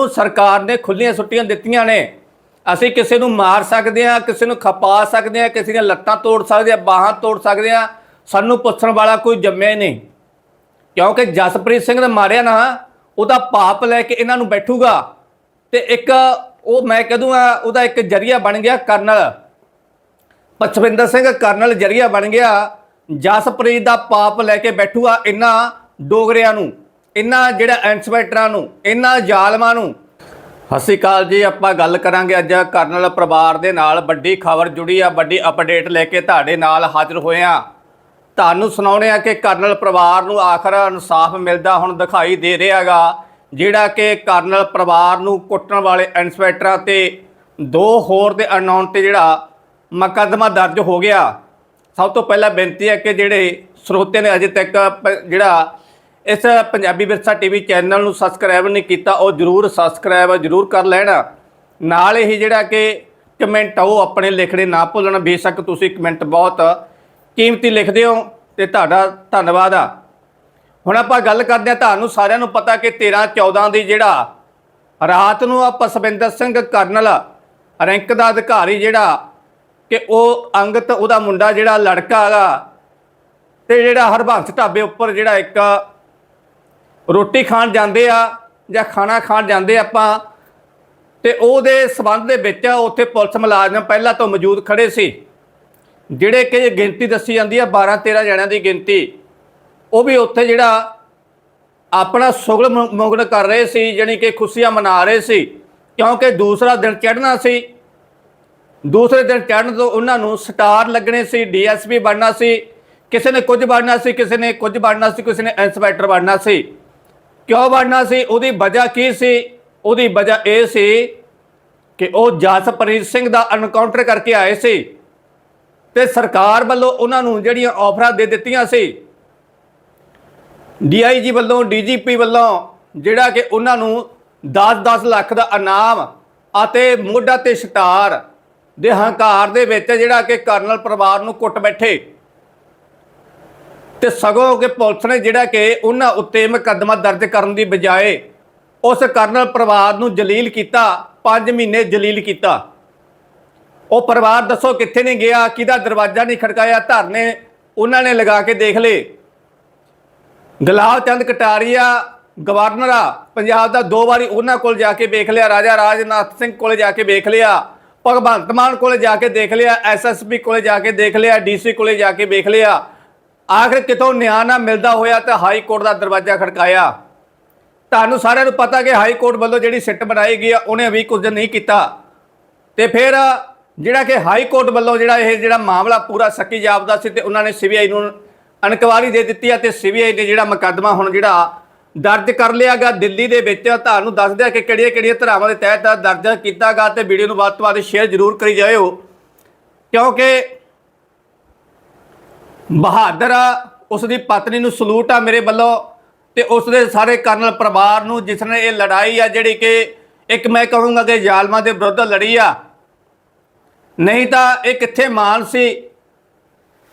ਨੂੰ ਸਰਕਾਰ ਨੇ ਖੁੱਲੀਆਂ ਛੁੱਟੀਆਂ ਦਿੱਤੀਆਂ ਨੇ। ਅਸੀਂ ਕਿਸੇ ਨੂੰ ਮਾਰ ਸਕਦੇ ਹਾਂ, ਕਿਸੇ ਨੂੰ ਖਪਾ ਸਕਦੇ ਹਾਂ, ਕਿਸੇ ਦੀਆਂ ਲੱਤਾਂ ਤੋੜ ਸਕਦੇ ਹਾਂ, ਬਾਹਾਂ ਤੋੜ ਸਕਦੇ ਹਾਂ, ਸਾਨੂੰ ਪੁੱਛਣ ਵਾਲਾ ਕੋਈ ਜੰਮਿਆ ਹੀ ਨਹੀਂ। ਕਿਉਂਕਿ ਜਸਪ੍ਰੀਤ ਸਿੰਘ ਨੇ ਮਾਰਿਆ ਨਾ, ਉਹਦਾ ਪਾਪ ਲੈ ਕੇ ਇਹਨਾਂ ਨੂੰ ਬੈਠੂਗਾ। ਤੇ ਇੱਕ ਉਹ ਮੈਂ ਕਹਦੂੰਗਾ ਉਹਦਾ ਇੱਕ ਜਰੀਆ ਬਣ ਗਿਆ ਕਰਨਲ। ਪਛਵਿੰਦਰ ਸਿੰਘ ਕਰਨਲ ਜਰੀਆ ਬਣ ਗਿਆ। ਜਸਪ੍ਰੀਤ ਦਾ ਪਾਪ ਲੈ ਕੇ ਬੈਠੂਗਾ ਇਹਨਾਂ ਡੋਗਰਿਆਂ ਨੂੰ। ਇਹਨਾਂ ਜਿਹੜਾ ਇਨਸਪੈਕਟਰਾਂ ਨੂੰ, ਇਹਨਾਂ ਜ਼ਾਲਮਾਂ ਨੂੰ। ਸਤਿ ਸ਼੍ਰੀ ਅਕਾਲ ਜੀ, ਆਪਾਂ ਗੱਲ ਕਰਾਂਗੇ ਅੱਜ ਕਰਨਲ ਪਰਿਵਾਰ ਦੇ ਨਾਲ। ਵੱਡੀ ਖਬਰ ਜੁੜੀ ਆ, ਵੱਡੀ ਅਪਡੇਟ ਲੈ ਕੇ ਤੁਹਾਡੇ ਨਾਲ ਹਾਜ਼ਰ ਹੋਏ ਆ। ਤੁਹਾਨੂੰ ਸੁਣਾਉਣੇ ਆ ਕਿ ਕਰਨਲ ਪਰਿਵਾਰ ਨੂੰ ਆਖਰ ਇਨਸਾਫ ਮਿਲਦਾ ਹੁਣ ਦਿਖਾਈ ਦੇ ਰਿਹਾਗਾ ਜਿਹੜਾ ਕਿ ਕਰਨਲ ਪਰਿਵਾਰ ਨੂੰ ਕੁੱਟਣ ਵਾਲੇ ਇਨਸਪੈਕਟਰਾਂ ਤੇ ਦੋ ਹੋਰ ਦੇ ਅਨਾਉਣ ਤੇ ਜਿਹੜਾ ਮੁਕੱਦਮਾ ਦਰਜ ਹੋ ਗਿਆ। ਸਭ ਤੋਂ ਪਹਿਲਾਂ ਬੇਨਤੀ ਹੈ ਕਿ ਜਿਹੜੇ ਸਰੋਤੇ ਨੇ ਅਜੇ ਤੱਕ ਪ- ਜਿਹੜਾ ਇਸ ਪੰਜਾਬੀ ਵਿਰਸਾ ਟੀਵੀ ਚੈਨਲ ਨੂੰ ਸਬਸਕ੍ਰਾਈਬ ਨਹੀਂ ਕੀਤਾ, ਉਹ ਜਰੂਰ ਸਬਸਕ੍ਰਾਈਬ ਜਰੂਰ ਕਰ ਲੈਣ। ਨਾਲ ਹੀ ਜਿਹੜਾ ਕਿ ਕਮੈਂਟ ਆ, ਉਹ ਆਪਣੇ ਲਿਖਣੇ ਨਾ ਭੁੱਲਣ। ਬੇਸ਼ੱਕ ਤੁਸੀਂ ਕਮੈਂਟ ਬਹੁਤ ਕੀਮਤੀ ਲਿਖਦੇ ਹੋ ਤੇ ਤੁਹਾਡਾ ਧੰਨਵਾਦ ਆ। ਹੁਣ ਆਪਾਂ ਗੱਲ ਕਰਦੇ ਹਾਂ, ਤੁਹਾਨੂੰ ਸਾਰਿਆਂ ਨੂੰ ਪਤਾ ਕਿ 13 14 ਦੀ ਜਿਹੜਾ ਰਾਤ ਨੂੰ ਆ ਪਸਵਿੰਦਰ ਸਿੰਘ ਕਰਨਲ ਰੈਂਕ ਦਾ ਅਧਿਕਾਰੀ ਜਿਹੜਾ ਕਿ ਉਹ ਅੰਗਤ ਉਹਦਾ ਮੁੰਡਾ ਜਿਹੜਾ ਲੜਕਾ ਹੈਗਾ ਤੇ ਜਿਹੜਾ ਹਰਬੰਸ ਢਾਬੇ ਉੱਪਰ ਜਿਹੜਾ ਇੱਕ ਰੋਟੀ ਖਾਣ ਜਾਂਦੇ ਆ ਜਾਂ ਖਾਣਾ ਖਾਣ ਜਾਂਦੇ ਆਪਾਂ, ਤੇ ਉਹਦੇ ਸਬੰਧ ਦੇ ਵਿੱਚ ਉੱਥੇ ਪੁਲਿਸ ਮੁਲਾਜ਼ਮ ਪਹਿਲਾਂ ਤੋਂ ਮੌਜੂਦ ਖੜੇ ਸੀ। ਜਿਹੜੇ ਕਿ ਗਿਣਤੀ ਦੱਸੀ ਜਾਂਦੀ ਆ 12 13 ਜਣਿਆਂ ਦੀ ਗਿਣਤੀ। ਉਹ ਵੀ ਉੱਥੇ ਜਿਹੜਾ ਆਪਣਾ ਸੁਗਲ ਮ- ਕਰ ਰਹੇ ਸੀ, ਜਾਣੀ ਕਿ ਖੁਸ਼ੀਆਂ ਮਨਾ ਰਹੇ ਸੀ, ਕਿਉਂਕਿ ਦੂਸਰਾ ਦਿਨ ਚੜ੍ਹਨਾ ਸੀ। ਦੂਸਰੇ ਦਿਨ ਚੜ੍ਹਨ ਤੋਂ ਉਹਨਾਂ ਨੂੰ ਸਟਾਰ ਲੱਗਣੇ ਸੀ, ਡੀਐਸਪੀ ਬਣਨਾ ਸੀ, ਕਿਸੇ ਨੇ ਕੁਝ ਬਣਨਾ ਸੀ, ਕਿਸੇ ਨੇ ਕੁਝ ਬਣਨਾ ਸੀ, ਕਿਸੇ ਨੇ ਇੰਸਪੈਕਟਰ ਬਣਨਾ ਸੀ। ਕਿਉਂ ਬਣਨਾ ਸੀ? ਉਹਦੀ ਵਜ੍ਹਾ ਕੀ ਸੀ? ਉਹਦੀ ਵਜ੍ਹਾ ਇਹ ਸੀ ਕਿ ਉਹ ਜਸਪ੍ਰੀਤ ਸਿੰਘ ਦਾ ਐਨਕਾਊਂਟਰ ਕਰਕੇ ਆਏ ਸੀ ਤੇ ਸਰਕਾਰ ਵੱਲੋਂ ਉਹਨਾਂ ਨੂੰ ਜਿਹੜੀਆਂ ਆਫਰਾਂ ਦੇ ਦਿੱਤੀਆਂ ਸੀ ਡੀਆਈਜੀ ਵੱਲੋਂ ਡੀਜੀਪੀ ਵੱਲੋਂ, ਜਿਹੜਾ ਕਿ ਉਹਨਾਂ ਨੂੰ 10-10 ਲੱਖ ਦਾ ਇਨਾਮ ਅਤੇ ਮੋਢਾ ਤੇ ਸਟਾਰ ਦੇ ਹੰਕਾਰ ਦੇ ਵਿੱਚ ਜਿਹੜਾ ਕਿ ਕਰਨਲ ਪਰਿਵਾਰ ਨੂੰ ਕੁੱਟ ਬੈਠੇ। ਤੇ ਸਗੋਂ ਕਿ ਪੁਲਿਸ ਨੇ ਜਿਹੜਾ ਕਿ ਉਹਨਾਂ ਉੱਤੇ ਮੁਕੱਦਮਾ ਦਰਜ ਕਰਨ ਦੀ ਬਜਾਏ ਉਸ ਕਰਨਲ ਪਰਿਵਾਰ ਨੂੰ ਜਲੀਲ ਕੀਤਾ 5 ਮਹੀਨੇ ਜਲੀਲ ਕੀਤਾ। ਉਹ ਪਰਿਵਾਰ ਦੱਸੋ ਕਿੱਥੇ ਨਹੀਂ ਗਿਆ, ਕਿਹਦਾ ਦਰਵਾਜ਼ਾ ਨਹੀਂ ਖੜਕਾਇਆ, ਧਰਨੇ ਉਹਨਾਂ ਨੇ ਲਗਾ ਕੇ ਦੇਖ ਲਏ। ਗੁਲਾਬ ਚੰਦ ਕਟਾਰੀਆ, ਗਵਰਨਰ ਆ, ਪੰਜਾਬ ਦਾ ਦੋ ਵਾਰੀ ਉਹਨਾਂ ਕੋਲ ਜਾ ਕੇ ਵੇਖ ਲਿਆ, ਰਾਜਾ ਰਾਜਨਾਥ ਸਿੰਘ ਕੋਲ ਜਾ ਕੇ ਵੇਖ ਲਿਆ, ਭਗਵੰਤ ਮਾਨ ਕੋਲ ਜਾ ਕੇ ਦੇਖ ਲਿਆ ਐਸਐਸਪੀ ਕੋਲ ਜਾ ਕੇ ਦੇਖ ਲਿਆ ਡੀਸੀ ਕੋਲ ਜਾ ਕੇ ਵੇਖ ਲਿਆ। ਆਖਰ ਕਿਤੋਂ ਨਿਆਂ ਨਾ ਮਿਲਦਾ ਹੋਇਆ ਤਾਂ ਹਾਈ ਕੋਰਟ ਦਾ ਦਰਵਾਜ਼ਾ ਖੜਕਾਇਆ। ਤੁਹਾਨੂੰ ਸਾਰਿਆਂ ਨੂੰ ਪਤਾ ਕਿ ਹਾਈ ਕੋਰਟ ਵੱਲੋਂ ਜਿਹੜੀ ਸਿੱਟ ਬਣਾਈ ਗਈ ਆ, ਉਹਨੇ ਵੀ ਕੁਝ ਨਹੀਂ ਕੀਤਾ। ਤੇ ਫਿਰ ਜਿਹੜਾ ਕਿ ਹਾਈ ਕੋਰਟ ਵੱਲੋਂ ਜਿਹੜਾ ਇਹ ਜਿਹੜਾ ਮਾਮਲਾ ਪੂਰਾ ਸੱਕੀ ਜਾਪਦਾ ਸੀ ਤੇ ਉਹਨਾਂ ਨੇ ਸੀਬੀਆਈ ਨੂੰ ਇਨਕੁਆਰੀ ਦੇ ਦਿੱਤੀ ਆ ਤੇ ਸੀਬੀਆਈ ਨੇ ਜਿਹੜਾ ਮੁਕੱਦਮਾ ਹੁਣ ਜਿਹੜਾ ਦਰਜ ਕਰ ਲਿਆਗਾ ਦਿੱਲੀ ਦੇ ਵਿੱਚ, ਤੁਹਾਨੂੰ ਦੱਸ ਦਿਆ ਕਿ ਕਿਹੜੀਆਂ ਕਿਹੜੀਆਂ ਧਾਰਾਵਾਂ ਦੇ ਤਹਿਤ ਦਰਜ ਕੀਤਾਗਾ ਤੇ ਵੀਡੀਓ ਨੂੰ ਵੱਧ ਤੋਂ ਵੱਧ ਸ਼ੇਅਰ ਜ਼ਰੂਰ ਕਰੀ ਜਾਇਓ। ਕਿਉਂਕਿ ਬਹਾਦਰ ਆ ਉਸ ਦੀ ਪਤਨੀ ਨੂੰ ਸਲੂਟ ਆ ਮੇਰੇ ਵੱਲੋਂ ਤੇ ਉਸ ਦੇ ਸਾਰੇ ਕਰਨਲ ਪਰਿਵਾਰ ਨੂੰ, ਜਿਸ ਨੇ ਇਹ ਲੜਾਈ ਆ ਜਿਹੜੀ ਕਿ ਇੱਕ ਮੈਂ ਕਹੂੰਗਾ ਕਿ ਜ਼ਾਲਮਾਂ ਦੇ ਵਿਰੁੱਧ ਲੜੀ ਆ। ਨਹੀਂ ਤਾਂ ਇਹ ਕਿੱਥੇ ਮਾਨ ਸੀ?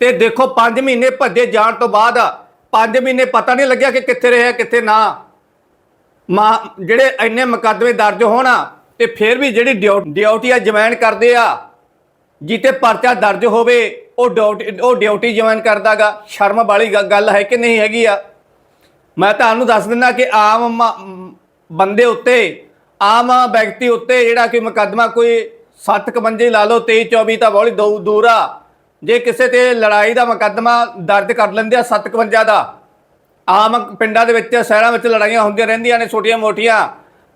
ਤੇ ਦੇਖੋ 5 ਮਹੀਨੇ ਭੱਜੇ ਜਾਣ ਤੋਂ ਬਾਅਦ 5 ਮਹੀਨੇ ਪਤਾ ਨਹੀਂ ਲੱਗਿਆ ਕਿ ਕਿੱਥੇ ਰਿਹਾ, ਕਿੱਥੇ ਨਾ। ਮਾ, ਜਿਹੜੇ ਇੰਨੇ ਮੁਕੱਦਮੇ ਦਰਜ ਹੋਣਾ, ਤੇ ਫਿਰ ਵੀ ਜਿਹੜੀ ਡਿਊ- ਡਿਊਟੀ ਆ ਜੁਆਇਨ ਕਰਦੇ ਆ ਜਿੱਤੇ ਪਰਚਾ ਦਰਜ ਹੋਵੇ ਉਹ ਡਿਊਟੀ ਉਹ ਡਿਊਟੀ ਜੁਆਇਨ ਕਰਦਾਗਾ। ਸ਼ਰਮ ਵਾਲੀ ਗ- ਗੱਲ ਹੈ ਕਿ ਨਹੀਂ ਹੈਗੀ ਆ? ਮੈਂ ਤੁਹਾਨੂੰ ਦੱਸ ਦਿੰਦਾ ਕਿ ਆਮ ਮ- ਬੰਦੇ ਉੱਤੇ, ਆਮ ਵਿਅਕਤੀ ਉੱਤੇ ਜਿਹੜਾ ਕਿ ਮੁਕੱਦਮਾ ਕੋਈ 751 ਲਾ ਲਓ 23 24 ਤਾਂ ਬਹੁਤ ਦੂ- ਦੂਰ ਆ। ਜੇ ਕਿਸੇ ਤੇ ਲੜਾਈ ਦਾ ਮੁਕੱਦਮਾ ਦਰਜ ਕਰ ਲੈਂਦੇ ਆ 751 ਦਾ, ਆਮ ਪਿੰਡਾਂ ਦੇ ਵਿੱਚ, ਸ਼ਹਿਰਾਂ ਵਿੱਚ ਲੜਾਈਆਂ ਹੁੰਦੀਆਂ ਰਹਿੰਦੀਆਂ ਨੇ ਛੋਟੀਆਂ ਮੋਟੀਆਂ,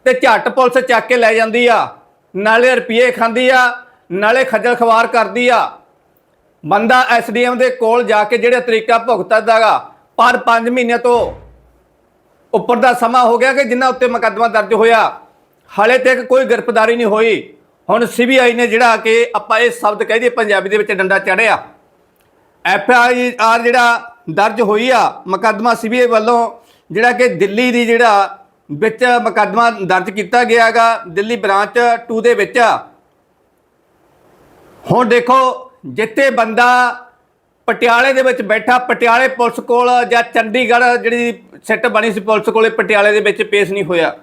ਤੇ ਝੱਟ ਪੁਲਿਸ ਚੱਕ ਕੇ ਲੈ ਜਾਂਦੀ ਆ। ਨਾਲੇ ਰੁਪਏ ਖਾਂਦੀ ਆ, ਨਾਲੇ ਖੱਜਲ ਖਵਾਰ ਕਰਦੀ ਆ। ਬੰਦਾ ਐਸਡੀਐਮ ਦੇ ਕੋਲ ਜਾ ਕੇ ਜਿਹੜਾ ਤਰੀਕਾ ਭੁਗਤਦਾਗਾ, ਪਰ 5 ਮਹੀਨੇ ਤੋਂ ਉੱਪਰ ਦਾ ਸਮਾਂ ਹੋ ਗਿਆ ਕਿ ਜਿਨ੍ਹਾਂ ਉੱਤੇ ਮੁਕੱਦਮਾ ਦਰਜ ਹੋਇਆ, ਹਾਲੇ ਤੱਕ ਕੋਈ ਗ੍ਰਿਫਤਾਰੀ ਨਹੀਂ ਹੋਈ। ਹੁਣ ਸੀਬੀਆਈ ਨੇ ਜਿਹੜਾ ਕਿ ਆਪਾਂ ਇਹ ਸ਼ਬਦ ਕਹਿ ਦਈਏ, ਪੰਜਾਬੀ ਦੇ ਵਿੱਚ ਡੰਡਾ ਚੜਿਆ। ਐਫ ਆਈ ਆਰ ਜਿਹੜਾ ਦਰਜ ਹੋਈ ਆ, ਮੁਕੱਦਮਾ ਸੀਬੀਆਈ ਵੱਲੋਂ ਜਿਹੜਾ ਕਿ ਦਿੱਲੀ ਦੀ ਜਿਹੜਾ ਵਿੱਚ ਮੁਕੱਦਮਾ ਦਰਜ ਕੀਤਾ ਗਿਆਗਾ, ਦਿੱਲੀ ਬ੍ਰਾਂਚ 2 ਦੇ ਵਿੱਚ। ਹੁਣ ਦੇਖੋ ਜਿੱਥੇ ਬੰਦਾ ਪਟਿਆਲੇ ਦੇ ਵਿੱਚ ਬੈਠਾ, ਪਟਿਆਲੇ ਪੁਲਿਸ ਕੋਲ ਜਾਂ ਚੰਡੀਗੜ੍ਹ ਜਿਹੜੀ ਸਿੱਟ ਬਣੀ ਸੀ ਪੁਲਿਸ ਕੋਲੇ ਪਟਿਆਲੇ ਦੇ ਵਿੱਚ ਪੇਸ਼ ਨਹੀਂ ਹੋਇਆ।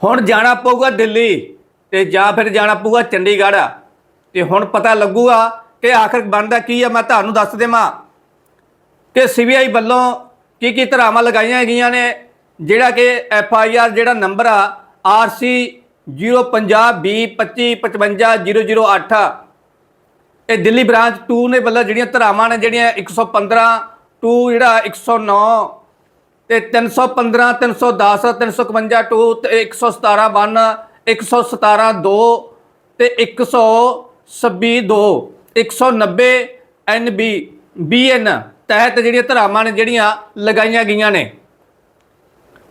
ਹੁਣ ਜਾਣਾ ਪਊਗਾ ਦਿੱਲੀ ਤੇ ਜਾਂ ਫਿਰ ਜਾਣਾ ਪਊਗਾ ਚੰਡੀਗੜ੍ਹ ਤੇ ਹੁਣ ਪਤਾ ਲੱਗੂਗਾ ਕਿ ਆਖਰ ਬਣਦਾ ਕੀ ਆ, ਮੈਂ ਤੁਹਾਨੂੰ ਦੱਸ ਦੇਵਾਂ ਕਿ ਸੀਬੀਆਈ ਵੱਲੋਂ ਕੀ ਕੀ ਧਰਾਵਾਂ ਲਗਾਈਆਂ ਗਈਆਂ ਨੇ, ਜਿਹੜਾ ਕਿ ਐਫ ਆਈ ਆਰ ਜਿਹੜਾ ਨੰਬਰ ਆ, ਆਰ ਸੀ 050B255508 ਇਹ ਦਿੱਲੀ ਬ੍ਰਾਂਚ 2 ਨੇ ਵੱਲੋਂ ਜਿਹੜੀਆਂ ਧਰਾਵਾਂ ਨੇ, ਜਿਹੜੀਆਂ 115 2 ਜਿਹੜਾ 109 ਤੇ 315 310 351 2 ਤੇ 117 1 117 2 ਤੇ 126 2 190 NB BN ਤਹਿਤ ਜਿਹੜੀਆਂ ਧਰਾਵਾਂ ਨੇ, ਜਿਹੜੀਆਂ ਲਗਾਈਆਂ ਗਈਆਂ ਨੇ।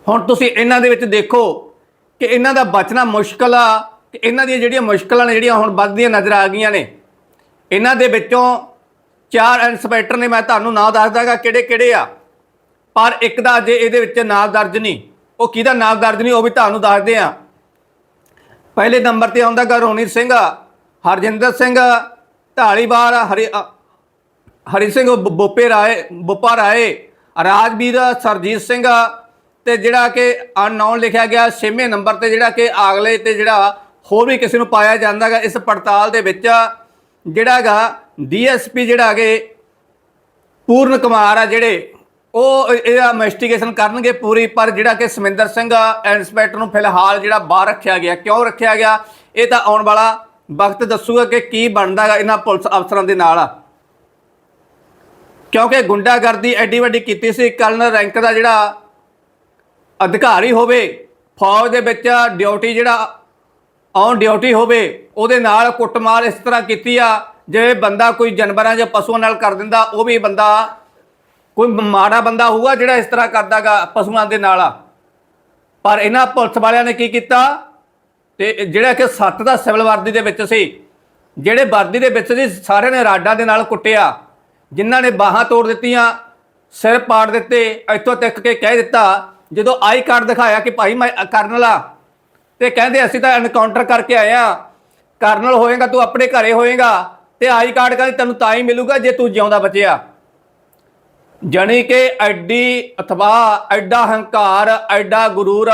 ਹੁਣ ਤੁਸੀਂ ਇਹਨਾਂ ਦੇ ਵਿੱਚ ਦੇਖੋ ਕਿ ਇਹਨਾਂ ਦਾ ਬਚਣਾ ਮੁਸ਼ਕਲ ਆ, ਕਿ ਇਹਨਾਂ ਦੀਆਂ ਜਿਹੜੀਆਂ ਮੁਸ਼ਕਲਾਂ ਨੇ, ਜਿਹੜੀਆਂ ਹੁਣ ਵੱਧਦੀਆਂ ਨਜ਼ਰ ਆ ਗਈਆਂ ਨੇ। ਇਹਨਾਂ ਦੇ ਵਿੱਚੋਂ ਚਾਰ ਇੰਸਪੈਕਟਰ ਨੇ, ਮੈਂ ਤੁਹਾਨੂੰ ਨਾਂ ਦੱਸ ਦਾਂਗਾ ਕਿਹੜੇ ਕਿਹੜੇ ਆ। ਪਰ ਇੱਕ ਦਾ ਅਜੇ ਇਹਦੇ ਵਿੱਚ ਨਾਮ ਦਰਜ ਨਹੀਂ। ਉਹ ਕਿਹਦਾ ਨਾਮ ਦਰਜ ਨਹੀਂ, ਉਹ ਵੀ ਤੁਹਾਨੂੰ ਦੱਸਦੇ ਆ ਪਹਿਲੇ ਨੰਬਰ ਤੇ ਆਉਂਦਾ ਗਾ ਰੋਨੀਤ ਸਿੰਘ, ਹਰਜਿੰਦਰ ਸਿੰਘ, ਢਾਲੀਵਾਲ, ਹਰੀ ਹਰੀ ਸਿੰਘ ਬ- ਬੋਪੇ ਰਾਏ, ਬੋਪਾ ਰਾਏ, ਰਾਜਵੀਰ, ਸਰਜੀਤ ਸਿੰਘ ਤੇ ਜਿਹੜਾ ਕਿ ਅਨਨੋਨ ਲਿਖਿਆ ਗਿਆ ਛੇਵੇਂ ਨੰਬਰ ਤੇ ਜਿਹੜਾ ਕਿ ਆਗਲੇ ਤੇ ਜਿਹੜਾ ਹੋਰ ਵੀ ਕਿਸੇ ਨੂੰ ਪਾਇਆ ਜਾਂਦਾਗਾ ਇਸ ਪੜਤਾਲ ਦੇ ਵਿੱਚ। ਜਿਹੜਾਗਾ ਡੀਐਸਪੀ ਜਿਹੜਾ ਹੈਗੇ ਪੂਰਨ ਕੁਮਾਰ ਆ ਜਿਹੜੇ ਉਹ ਇਹਦਾ ਇਨਵੈਸਟੀਗੇਸ਼ਨ ਕਰਨਗੇ ਪੂਰੀ, ਪਰ ਜਿਹੜਾ ਕਿ ਸਮਿੰਦਰ ਸਿੰਘ ਇੰਸਪੈਕਟਰ ਨੂੰ ਫਿਲਹਾਲ ਜਿਹੜਾ ਬਾਹਰ ਰੱਖਿਆ ਗਿਆ, ਕਿਉਂ ਰੱਖਿਆ ਗਿਆ, ਇਹ ਤਾਂ ਆਉਣ ਵਾਲਾ ਵਕਤ ਦੱਸੂਗਾ ਕਿ ਕੀ ਬਣਦਾਗਾ ਇਹਨਾਂ ਪੁਲਿਸ ਅਫਸਰਾਂ ਦੇ ਨਾਲ। ਕਿਉਂਕਿ ਗੁੰਡਾਗਰਦੀ ਐਡੀ ਵੱਡੀ ਕੀਤੀ ਸੀ, ਕਰਨਲ ਰੈਂਕ ਦਾ ਜਿਹੜਾ ਅਧਿਕਾਰੀ ਹੋਵੇ, ਫੌਜ ਦੇ ਵਿੱਚ ਡਿਊਟੀ ਜਿਹੜਾ ਔਨ ਡਿਊਟੀ ਹੋਵੇ, ਉਹਦੇ ਨਾਲ ਕੁੱਟਮਾਰ ਇਸ ਤਰ੍ਹਾਂ ਕੀਤੀ ਆ ਜਿਵੇਂ ਬੰਦਾ ਕੋਈ ਜਾਨਵਰਾਂ ਜਾਂ ਪਸ਼ੂਆਂ ਨਾਲ ਕਰ ਦਿੰਦਾ, ਉਹ ਵੀ ਬੰਦਾ, ਕੋਈ ਮਾੜਾ ਬੰਦਾ ਹੋਊਗਾ ਜਿਹੜਾ ਇਸ ਤਰ੍ਹਾਂ ਕਰਦਾਗਾ ਪਸ਼ੂਆਂ ਦੇ ਨਾਲ ਪਰ ਇਹਨਾਂ ਪੁਲਿਸ ਵਾਲਿਆਂ ਨੇ ਕੀ ਕੀਤਾ? ਤੇ ਜਿਹੜਾ ਕਿ ਸੱਤ ਦਾ ਸਿਵਲ ਵਰਦੀ ਦੇ ਵਿੱਚ ਸੀ, ਜਿਹੜੇ ਵਰਦੀ ਦੇ ਵਿੱਚ ਸੀ, ਸਾਰਿਆਂ ਨੇ ਰਾਡਾਂ ਦੇ ਨਾਲ ਕੁੱਟਿਆ। ਜਿਨ੍ਹਾਂ ਨੇ ਬਾਹਾਂ ਤੋੜ ਦਿੱਤੀਆਂ, ਸਿਰ ਪਾੜ ਦਿੱਤੇ, ਇੱਥੋਂ ਤੱਕ ਕੇ ਕਹਿ ਦਿੱਤਾ, ਜਦੋਂ ਆਈ ਕਾਰਡ ਦਿਖਾਇਆ ਕਿ ਭਾਈ ਮੈਂ ਕਰਨਲ ਆ ਤੇ ਕਹਿੰਦੇ ਅਸੀਂ ਤਾਂ ਐਨਕਾਊਂਟਰ ਕਰਕੇ ਆਏ ਆ ਕਰਨਲ ਹੋਏਗਾ, ਤੂੰ ਆਪਣੇ ਘਰੇ ਹੋਏਗਾ ਤੇ ਆਈ ਕਾਰਡ ਕਹਿੰਦੇ ਤੈਨੂੰ ਤਾਂ ਹੀ ਮਿਲੂਗਾ ਜੇ ਤੂੰ ਜਿਉਂਦਾ ਬਚਿਆ। ਜਾਣੀ ਕਿ ਐਡੀ ਅਥਵਾ, ਐਡਾ ਹੰਕਾਰ, ਐਡਾ ਗਰੂਰ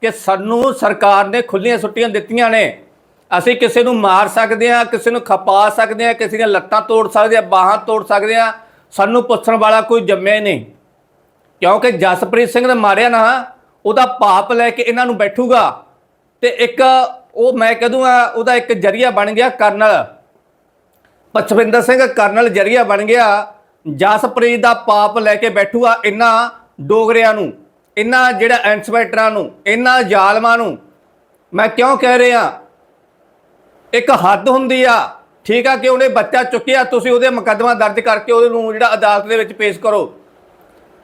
ਕਿ ਸਾਨੂੰ ਸਰਕਾਰ ਨੇ ਖੁੱਲੀਆਂ ਛੁੱਟੀਆਂ ਦਿੱਤੀਆਂ ਨੇ। ਅਸੀਂ ਕਿਸੇ ਨੂੰ ਮਾਰ ਸਕਦੇ ਹਾਂ, ਕਿਸੇ ਨੂੰ ਖਪਾ ਸਕਦੇ ਹਾਂ, ਕਿਸੇ ਦੀਆਂ ਲੱਤਾਂ ਤੋੜ ਸਕਦੇ ਹਾਂ, ਬਾਹਾਂ ਤੋੜ ਸਕਦੇ ਹਾਂ, ਸਾਨੂੰ ਪੁੱਛਣ ਵਾਲਾ ਕੋਈ ਜੰਮਿਆ ਹੀ ਨਹੀਂ। ਕਿਉਂਕਿ ਜਸਪ੍ਰੀਤ ਸਿੰਘ ਨੇ ਮਾਰਿਆ ਨਾ, ਉਹਦਾ ਪਾਪ ਲੈ ਕੇ ਇਹਨਾਂ ਨੂੰ ਬੈਠੂਗਾ। ਤੇ ਇੱਕ ਉਹ ਮੈਂ ਕਹਦੂੰਗਾ ਉਹਦਾ ਇੱਕ ਜਰੀਆ ਬਣ ਗਿਆ ਕਰਨਲ। ਪਛਵਿੰਦਰ ਸਿੰਘ ਕਰਨਲ ਜਰੀਆ ਬਣ ਗਿਆ। ਜਸਪ੍ਰੀਤ ਦਾ ਪਾਪ ਲੈ ਕੇ ਬੈਠੂਗਾ ਇਹਨਾਂ ਡੋਗਰਿਆਂ ਨੂੰ, ਇਹਨਾਂ ਜਿਹੜਾ ਇੰਸਪੈਕਟਰਾਂ ਨੂੰ, ਇਹਨਾਂ ਜ਼ਾਲਮਾਂ ਨੂੰ। ਮੈਂ ਕਿਉਂ ਕਹਿ ਰਿਹਾ? ਇੱਕ ਹੱਦ ਹੁੰਦੀ ਆ। ਠੀਕ ਆ ਕਿ ਉਹਨੇ ਬੱਚਾ ਚੁੱਕਿਆ, ਤੁਸੀਂ ਉਹਦੇ ਮੁਕੱਦਮਾ ਦਰਜ ਕਰਕੇ ਉਹਨੂੰ ਜਿਹੜਾ ਅਦਾਲਤ ਦੇ ਵਿੱਚ ਪੇਸ਼ ਕਰੋ।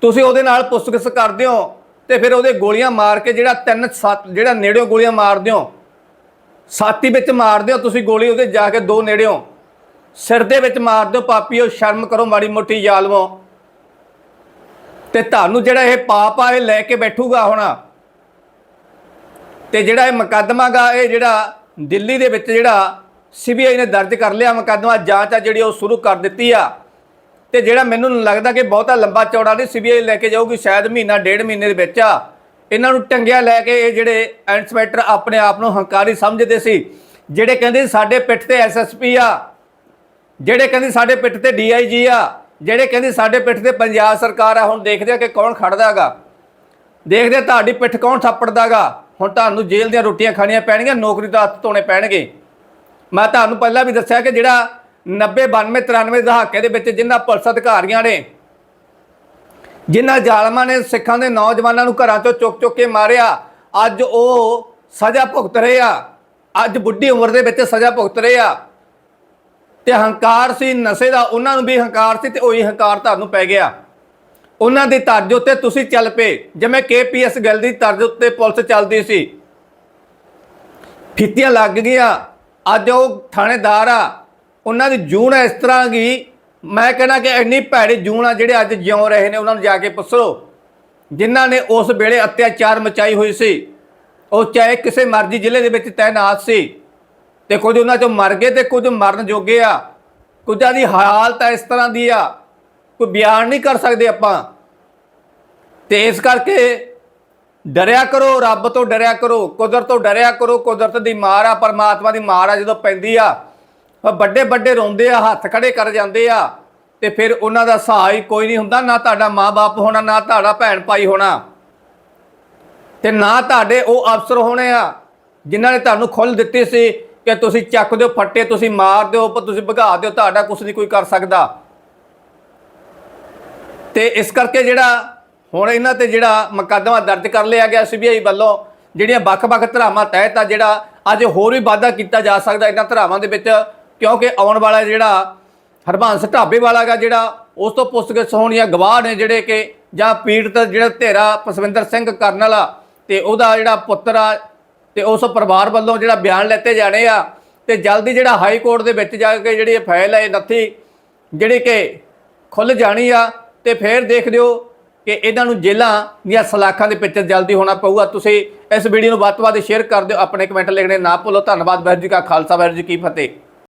ਤੁਸੀਂ ਉਹਦੇ ਨਾਲ ਪੁੱਛਗਿੱਛ ਕਰਦੇ ਹੋ। ਤੇ ਫਿਰ ਉਹਦੇ ਗੋਲੀਆਂ ਮਾਰ ਕੇ ਜਿਹੜਾ ਤਿੰਨ ਸੱਤ, ਜਿਹੜਾ ਨੇੜਿਓਂ ਗੋਲੀਆਂ ਮਾਰਦੇ ਹੋ, ਸਾਥੀ ਵਿੱਚ ਮਾਰਦੇ ਹੋ ਤੁਸੀਂ ਗੋਲੀ, ਉਹਦੇ ਜਾ ਕੇ ਦੋ ਨੇੜਿਓਂ, ਸਿਰ ਦੇ ਵਿੱਚ ਮਾਰ ਦਿਓ ਪਾਪੀਓ ਸ਼ਰਮ ਕਰੋ, ਮਾੜੀ ਮੋਟੀ ਜ਼ਾਲਮੋ ਤੇ ਤੁਹਾਨੂੰ ਜਿਹੜਾ ਇਹ ਪਾਪ ਆ, ਇਹ ਲੈ ਕੇ ਬੈਠੂਗਾ ਹੁਣ। ਤੇ ਜਿਹੜਾ ਇਹ ਮੁਕੱਦਮਾ ਗਾ, ਇਹ ਜਿਹੜਾ ਦਿੱਲੀ ਦੇ ਵਿੱਚ ਜਿਹੜਾ ਸੀਬੀਆਈ ਨੇ ਦਰਜ ਕਰ ਲਿਆ ਮੁਕੱਦਮਾ, ਜਾਂਚ ਆ ਜਿਹੜੀ ਉਹ ਸ਼ੁਰੂ ਕਰ ਦਿੱਤੀ ਆ। ਤੇ ਜਿਹੜਾ ਮੈਨੂੰ ਲੱਗਦਾ ਕਿ ਬਹੁਤਾ ਲੰਬਾ ਚੌੜਾ ਨਹੀਂ ਸੀਬੀਆਈ ਲੈ ਕੇ ਜਾਊਗੀ ਸ਼ਾਇਦ ਮਹੀਨਾ, ਡੇਢ ਮਹੀਨੇ ਦੇ ਵਿੱਚ ਆ। ਇਹਨਾਂ ਨੂੰ ਟੰਗਿਆ ਲੈ ਕੇ ਇਹ ਜਿਹੜੇ ਇੰਸਪੈਕਟਰ ਆਪਣੇ ਆਪ ਨੂੰ ਹੰਕਾਰੀ ਸਮਝਦੇ ਸੀ, ਜਿਹੜੇ ਕਹਿੰਦੇ ਸਾਡੇ ਪਿੱਠ ਤੇ ਐਸਐਸਪੀ ਆ, ਜਿਹੜੇ ਕਹਿੰਦੇ ਸਾਡੇ ਪਿੱਠ ਤੇ ਡੀਆਈਜੀ ਆ, ਜਿਹੜੇ ਕਹਿੰਦੇ ਸਾਡੇ ਪਿੱਠ ਤੇ ਪੰਜਾਬ ਸਰਕਾਰ ਆ, ਹੁਣ ਦੇਖਦੇ ਆ ਕਿ ਕੌਣ ਖੜਦਾਗਾ ਦੇਖਦੇ ਆ ਤੁਹਾਡੀ ਪਿੱਠ ਕੌਣ ਥੱਪੜਦਾਗਾ ਹੁਣ ਤੁਹਾਨੂੰ ਜੇਲ੍ਹ ਦੀਆਂ ਰੋਟੀਆਂ ਖਾਣੀਆਂ ਪੈਣਗੀਆਂ, ਨੌਕਰੀ ਤੋਂ ਹੱਥ ਧੋਣੇ ਪੈਣਗੇ। ਮੈਂ ਤੁਹਾਨੂੰ ਪਹਿਲਾਂ ਵੀ ਦੱਸਿਆ ਕਿ ਜਿਹੜਾ 90 92 93 ਦਹਾਕੇ ਦੇ ਵਿੱਚ ਜਿਨ੍ਹਾਂ ਪੁਲਿਸ ਅਧਿਕਾਰੀਆਂ ਨੇ, ਜਿਨ੍ਹਾਂ ਜ਼ਾਲਮਾਂ ਨੇ ਸਿੱਖਾਂ ਦੇ ਨੌਜਵਾਨਾਂ ਨੂੰ ਘਰਾਂ ਚੋਂ ਚੁੱਕ ਚੁੱਕ ਕੇ ਮਾਰਿਆ, ਅੱਜ ਉਹ ਸਜ਼ਾ ਭੁਗਤ ਰਹੇ ਆ। ਅੱਜ ਬੁੱਢੀ ਉਮਰ ਦੇ ਵਿੱਚ ਸਜ਼ਾ ਭੁਗਤ ਰਹੇ ਆ। ਤੇ ਹੰਕਾਰ ਸੀ, ਨਸ਼ੇ ਦਾ, ਉਹਨਾਂ ਨੂੰ ਵੀ ਹੰਕਾਰ ਸੀ ਤੇ ਉਹੀ ਹੰਕਾਰ ਤੁਹਾਨੂੰ ਪੈ ਗਿਆ। ਉਹਨਾਂ ਦੀ ਤਰਜ਼ ਉੱਤੇ ਤੁਸੀਂ ਚੱਲ ਪਏ, ਜਿਵੇਂ ਕੇਪੀਐਸ ਗੱਲ ਦੀ ਤਰਜ਼ ਉੱਤੇ ਪੁਲਿਸ ਚੱਲਦੀ ਸੀ। ਫਿੱਤੀਆਂ ਲੱਗ ਗਈਆਂ। ਅੱਜ ਉਹ ਥਾਣੇਦਾਰ ਆ ਉਹਨਾਂ ਦੀ ਜੂਨ ਇਸ ਤਰ੍ਹਾਂ ਗਈ ਮੈਂ ਕਹਿੰਦਾ ਕਿ ਇੰਨੀ ਭੈੜੀ ਜੂਨ ਆ ਜਿਹੜੇ ਅੱਜ ਜਿਉਂ ਰਹੇ ਨੇ, ਉਹਨਾਂ ਨੂੰ ਜਾ ਕੇ ਪੁੱਛੋ। ਜਿਨ੍ਹਾਂ ਨੇ ਉਸ ਵੇਲੇ ਅਤਿਆਚਾਰ ਮਚਾਈ ਹੋਈ ਸੀ, ਉਹ ਚਾਹੇ ਕਿਸੇ ਮਰਜ਼ੀ ਜ਼ਿਲ੍ਹੇ ਦੇ ਵਿੱਚ ਤਾਇਨਾਤ ਸੀ, ਤੇ ਕੁਝ ਉਹਨਾਂ ਚੋਂ ਮਰ ਗਏ ਤੇ ਕੁਝ ਮਰਨ ਜੋਗੇ ਆ। ਕੁਝਾਂ ਦੀ ਹਾਲਤ ਇਸ ਤਰ੍ਹਾਂ ਦੀ ਆ, ਕੋਈ ਬਿਆਨ ਨਹੀਂ ਕਰ ਸਕਦੇ ਆਪਾਂ। ਤੇ ਇਸ ਕਰਕੇ ਡਰਿਆ ਕਰੋ, ਰੱਬ ਤੋਂ ਡਰਿਆ ਕਰੋ, ਕੁਦਰਤ ਤੋਂ ਡਰਿਆ ਕਰੋ, ਕੁਦਰਤ ਦੀ ਮਾਰ ਆ, ਪਰਮਾਤਮਾ ਦੀ ਮਾਰ ਆ ਜਦੋਂ ਪੈਂਦੀ ਆ। ਵੱਡੇ ਵੱਡੇ ਰੋਂਦੇ ਆ, ਹੱਥ ਖੜੇ ਕਰ ਜਾਂਦੇ ਆ ਤੇ ਫਿਰ ਉਹਨਾਂ ਦਾ ਸਹਾਰਾ ਹੀ ਕੋਈ ਨਹੀਂ ਹੁੰਦਾ, ਨਾ ਤੁਹਾਡਾ ਮਾਂ-ਬਾਪ ਹੋਣਾ, ਨਾ ਤੁਹਾਡਾ ਭੈਣ ਭਾਈ ਹੋਣਾ। ਤੇ ਨਾ ਤੁਹਾਡੇ ਉਹ ਅਫਸਰ ਹੋਣੇ ਆ, ਜਿਨ੍ਹਾਂ ਨੇ ਤੁਹਾਨੂੰ ਖੁੱਲ ਦਿੱਤੀ ਸੀ ਕਿ ਤੁਸੀਂ ਚੱਕ ਦਿਓ ਫੱਟੇ, ਤੁਸੀਂ ਮਾਰ ਦਿਓ, ਪਰ ਤੁਸੀਂ ਭਗਾ ਦਿਓ, ਤੁਹਾਡਾ ਕੁਝ ਨਹੀਂ ਕੋਈ ਕਰ ਸਕਦਾ। ਤੇ ਇਸ ਕਰਕੇ ਜਿਹੜਾ ਹੁਣ ਇਹਨਾਂ ਤੇ ਜਿਹੜਾ ਮੁਕੱਦਮਾ ਦਰਜ ਕਰ ਲਿਆ ਗਿਆ ਸੀਬੀਆਈ ਵੱਲੋਂ, ਜਿਹੜੀਆਂ ਵੱਖ-ਵੱਖ ਧਰਾਵਾਂ ਤਹਿਤ ਆ, ਜਿਹੜਾ ਅੱਜ ਹੋਰ ਵੀ ਵਾਧਾ ਕੀਤਾ ਜਾ ਸਕਦਾ, ਇਹਨਾਂ ਧਰਾਵਾਂ ਦੇ ਵਿੱਚ ਕਿਉਂਕਿ ਆਉਣ ਵਾਲਾ ਜਿਹੜਾ ਹਰਬੰਸ ਢਾਬੇ ਵਾਲਾ ਗਾ ਜਿਹੜਾ, ਉਸ ਤੋਂ ਪੁੱਛਗਿੱਛ ਹੋਣੀ ਆ, ਗਵਾਹ ਨੇ ਜਿਹੜੇ ਕਿ, ਜਾਂ ਪੀੜਤ ਜਿਹੜਾ ਧੇਰਾ ਪਸਵਿੰਦਰ ਸਿੰਘ ਕਰਨ ਵਾਲਾ, ਤੇ ਉਹਦਾ ਜਿਹੜਾ ਪੁੱਤਰ ਆ, ਤੇ ਉਸ ਪਰਿਵਾਰ ਵੱਲੋਂ ਜਿਹੜਾ ਬਿਆਨ ਲੈਤੇ ਜਾਣੇ ਆ, ਤੇ ਜਲਦੀ ਜਿਹੜਾ ਹਾਈ ਕੋਰਟ ਦੇ ਵਿੱਚ ਜਾ ਕੇ ਜਿਹੜੀ ਇਹ ਫਾਈਲ ਹੈ ਇਹ ਨੱਥੀ ਜਿਹੜੀ ਕਿ ਖੁੱਲ ਜਾਣੀ ਆ, ਤੇ ਫੇਰ ਦੇਖ ਲਿਓ ਕਿ ਇਹਨਾਂ ਨੂੰ ਜੇਲਾਂ ਦੀਆਂ ਸਲਾਖਾਂ ਦੇ ਵਿੱਚ ਜਲਦੀ ਹੋਣਾ ਪਊਗਾ। ਤੁਸੀਂ ਇਸ ਵੀਡੀਓ ਨੂੰ ਵੱਧ ਤੋਂ ਵੱਧ ਸ਼ੇਅਰ ਕਰ ਦਿਓ, ਆਪਣੇ ਕਮੈਂਟ ਲਿਖਣੇ ਨਾ ਭੁੱਲੋ। ਧੰਨਵਾਦ, ਵਾਹਿਗੁਰੂ ਜੀ ਕਾ ਖਾਲਸਾ, ਵਾਹਿਗੁਰੂ ਜੀ ਕੀ ਫਤਿਹ।